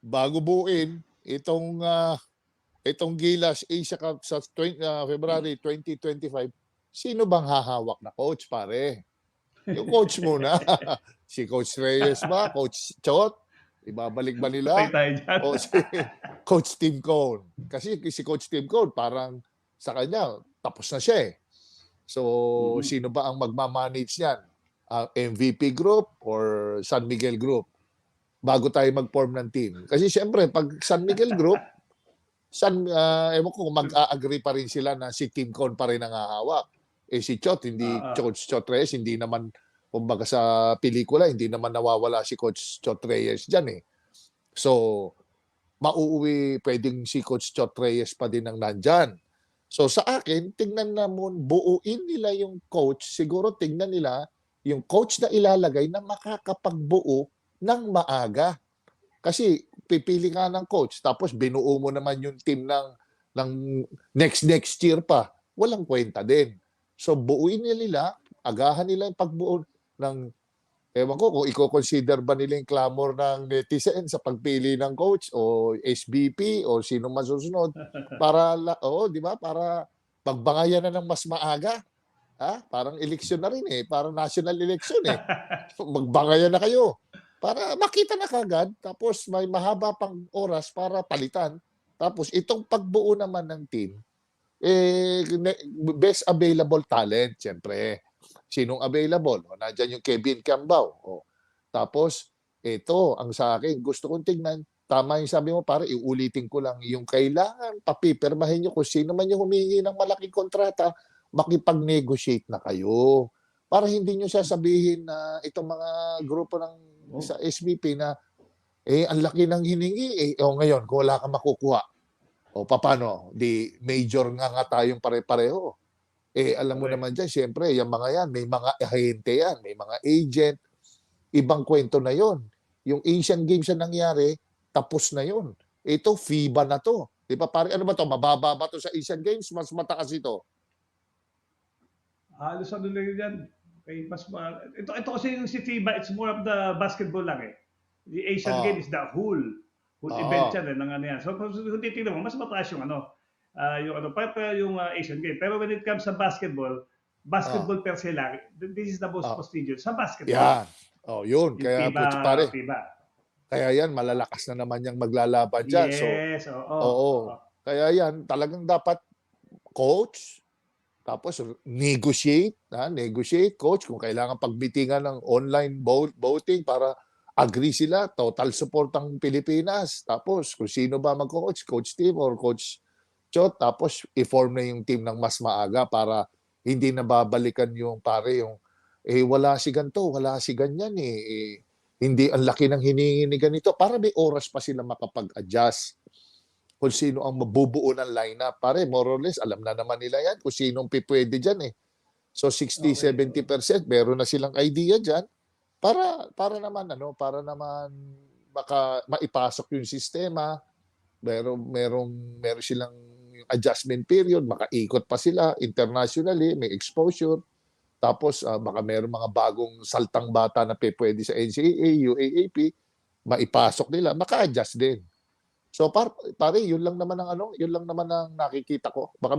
bago buuin itong ah, itong Gilas Asia Cup sa 20, ah, February 2025, sino bang hahawak na coach pare? Yung coach muna. si Coach Reyes ba? Coach Chot? Ibabalik ba nila? O si Coach Tim Cone. Kasi si Coach Tim Cone parang sa kanya tapos na siya eh. So Mhm. sino ba ang magmamanage niyan? Ang MVP group or San Miguel group? Bago tayo mag-form ng team. Kasi siyempre pag San Miguel group, San, ah, ewan ko mag-agree pa rin sila na si Tim Cone pa rin ang hahawak. Eh si Chot, hindi, ah. Coach Chot Reyes, hindi naman, kumbaga sa pelikula, hindi naman nawawala si Coach Chot Reyes dyan eh. So, mauuwi, pwedeng si Coach Chot Reyes pa din ang nandyan. So sa akin, tingnan naman, buuin nila yung coach. Siguro tingnan nila yung coach na ilalagay na makakapagbuo ng maaga. Kasi pipili ka ng coach, tapos binuo mo naman yung team ng, ng next next year pa. Walang kwenta din. So buuin nila nila, agahan nila yung pagbuo ng Ewan ko kung i-consider ba nila yung clamor ng netizen sa pagpili ng coach o SBP o sino man susunod para la- oo, di ba? Para pagbangayan na ng mas maaga. Ha? Parang eleksyon na rin eh, parang national election eh. Magbangayan na kayo para makita na kagad tapos may mahaba pang oras para palitan. Tapos itong pagbuo naman ng team eh best available talent siyempre. Sinong available? O, nandyan yung Kevin Cambao. O, tapos, ito, ang sa akin, gusto kong tingnan, tama yung sabi mo, para iulitin ko lang, yung kailangan papipirmahin nyo kung sino man yung humingi ng malaking kontrata, makipag-negotiate na kayo. Para hindi nyo sasabihin na itong mga grupo ng Oh. sa SBP na eh, ang laki ng hiningi, eh, o ngayon, kung wala kang makukuha, o paano, di major nga nga tayong pare-pareho. Eh, alam mo naman dyan, siyempre, yung mga yan, may mga ahente yan, may mga agent, ibang kwento na yon. Yung Asian Games na nangyari, tapos na yon. Ito, FIBA na to. Di ba, pare, ano ba to? Mababa ba to sa Asian Games? Mas matakas ito. Halos ano lang yan. Okay, mas ma- ito, ito kasi yung si FIBA, it's more of the basketball lang eh. The Asian Ah. Games is the whole whole Ah. event yan eh, ng ano yan. So kung, titignan mo, mas mataas yung ano, ah, yung ano, pa, yung ah, Asian Games. Pero when it comes sa basketball, basketball per se lang, this is the most Ah. prestigious sa basketball. Yan. Oh, yun. Yung Kaya, FIBA, putz, pare, FIBA. kaya yan, malalakas na naman yung maglalaban dyan. So, Yes, oo. Oo. Kaya yan, talagang dapat coach, tapos negotiate, ha? negotiate, coach, kung kailangan pagbitingan ng online voting para agree sila, total support ang Pilipinas. Tapos kung sino ba mag-coach, Coach Tim or Coach Chot, tapos i-form na yung team ng mas maaga para hindi na babalikan yung pare yung eh wala si ganto, wala si ganyan eh. eh hindi ang laki ng hiningi ni ganito para may oras pa sila makapag-adjust kung sino ang mabubuo ng lineup. Pare, more or less, alam na naman nila yan kung sinong pipwede dyan eh. So 60-70% meron na silang idea dyan para para naman ano, para naman baka maipasok yung sistema. Meron merong meron silang adjustment period, makaikot pa sila internationally, may exposure. Tapos ah, baka meron mga bagong saltang bata na pwede sa NCAA, UAAP, maipasok nila, maka-adjust din. So par pare, yun lang naman ang ano, yun lang naman ang nakikita ko. Baka